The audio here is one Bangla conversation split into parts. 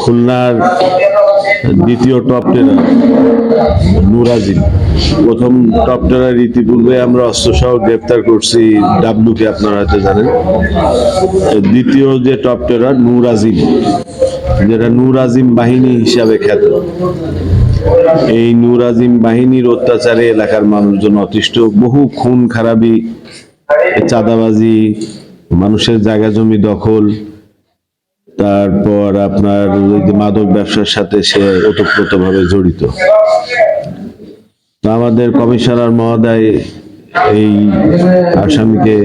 খুলনার দ্বিতীয় টপ টেরার নুরাজিম প্রথম টপ টেরার ইতিপূর্বে আমরা অস্ত্রসহ গ্রেপ্তার করছি ডাবলুকে, আপনারা হয়তো জানেন। দ্বিতীয় যে টপ টেরার নুরাজিম, যেটা নুরাজিম বাহিনী হিসাবে খ্যাত। এই নুরাজিম বাহিনীর অত্যাচারে এলাকার মানুষজন অতিষ্ঠ। বহু খুন, খারাপি, চাঁদাবাজি, মানুষের জায়গা জমি দখল। তারপর আপনার মাদক ব্যবসার সাথে সে ওতপ্রোতভাবে জড়িত। তো আমাদের কমিশনার মহোদয় এই আসামিকে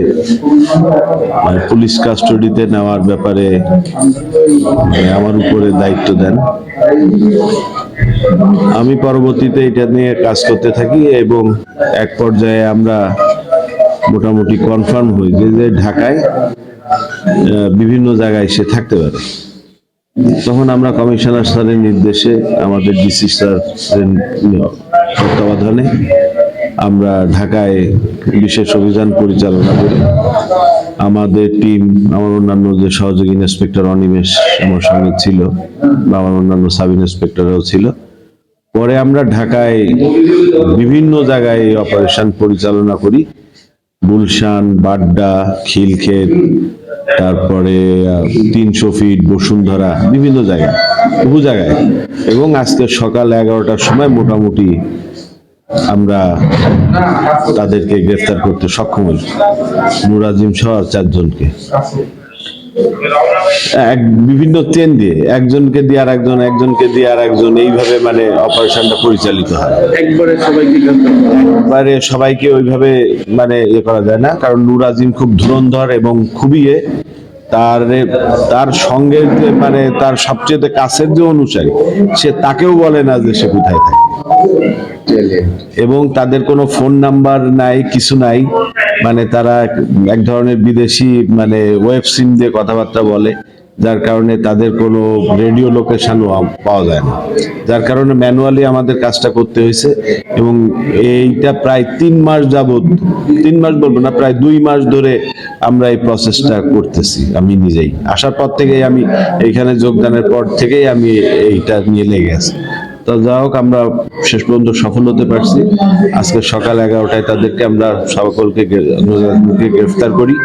মানে পুলিশ কাস্টডিতে নেওয়ার ব্যাপারে মানে আমার উপরে দায়িত্ব দেন। আমি পরবর্তীতে এটা নিয়ে কাজ করতে থাকি এবং এক পর্যায়ে আমরা মোটামুটি কনফার্ম হই যে ঢাকায় বিভিন্ন জায়গায় সে থাকতে পারে। তখন আমরা কমিশনার স্যারের নির্দেশে আমাদের ডিসি স্যার তত্ত্বাবধানে আমরা ঢাকায় বিশেষ অভিযান পরিচালনা করি। আমাদের টিম আমার অন্যান্য যে সহযোগী ইন্সপেক্টর অনিমেষ আমার সঙ্গে ছিল, বা আমার অন্যান্য সাব ইন্সপেক্টরও ছিল। পরে আমরা ঢাকায় বিভিন্ন জায়গায় অপারেশন পরিচালনা করি। গুলশান, বাড্ডা, খিলক্ষেত, তারপরে তিনশো ফিট বসুন্ধরা, বিভিন্ন জায়গায়, বহু জায়গায়। এবং আজকে সকাল এগারোটার সময় মোটামুটি আমরা তাদেরকে গ্রেফতার করতে সক্ষম হই। নুরাজিম সহ চারজনকে। এক বিভিন্ন চেন দিয়ে একজনকে দিয়ে আর একজন একজনকে দিয়ে আর একজন এইভাবে মানে অপারেশনটা পরিচালিত হয়। একবারে সবাইকে। একবারে সবাইকে ওইভাবে মানে ইয়ে করা যায় না কারণ নুর আজিম খুব ধুরন্ধর এবং খুবই তার তার সঙ্গে যে মানে তার সবচেয়ে কাছের যে অনুসারী, সে তাকেও বলে না যে সে কোথায় থাকে। এবং তাদের কোনো ফোন নাম্বার নাই, কিছু নাই। মানে তারা এক- ধরনের বিদেশি মানে ওয়েব সিম দিয়ে কথাবার্তা বলে। যার কারণে তাদের কোনো রেডিও লোকেশনও পাওয়া যায় না। যার কারণে ম্যানুয়ালি আমাদের কাজটা করতে হয়েছে এবং এইটা প্রায় তিন মাস যাবৎ, তিন মাস বলব না, প্রায় দুই মাস ধরে আমরা এই প্রসেসটা করতেছি আমি নিজেই। আসার পর থেকেই আমি এইখানে যোগদানের পর থেকেই আমি এইটা নিয়ে লেগে আছি। তো যা হোক, আমরা শেষ পর্যন্ত সফল হতে পারছি। আজকে সকাল এগারোটায় তাদেরকে আমরা সকলকে গ্রেফতার করি।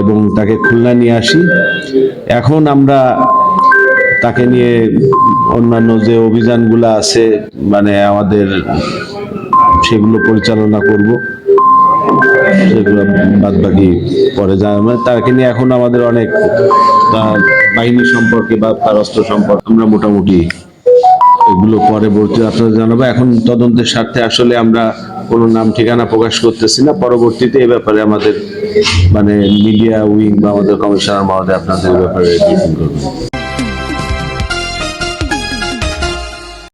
এবং তাকে খুলনা নিয়ে আসি। এখন আমরা তাকে নিয়ে অন্যান্য যে অভিযানগুলো আছে মানে আমাদের সেগুলো পরিচালনা করব। সেগুলো বাদ বাকি পরে মানে তাকে নিয়ে এখন আমাদের অনেক বাহিনী সম্পর্কে বা তার অস্ত্র সম্পর্কে আমরা মোটামুটি এগুলো পরবর্তী আপনারা জানাব। এখন তদন্তের স্বার্থে আসলে আমরা কোনো নাম, ঠিকানা প্রকাশ করতেছি না। পরবর্তীতে এ ব্যাপারে আমাদের মানে মিডিয়া উইং বা আমাদের কমিশনার মহোদয় আপনাদের ব্যাপারে ব্রিফিং করবেন।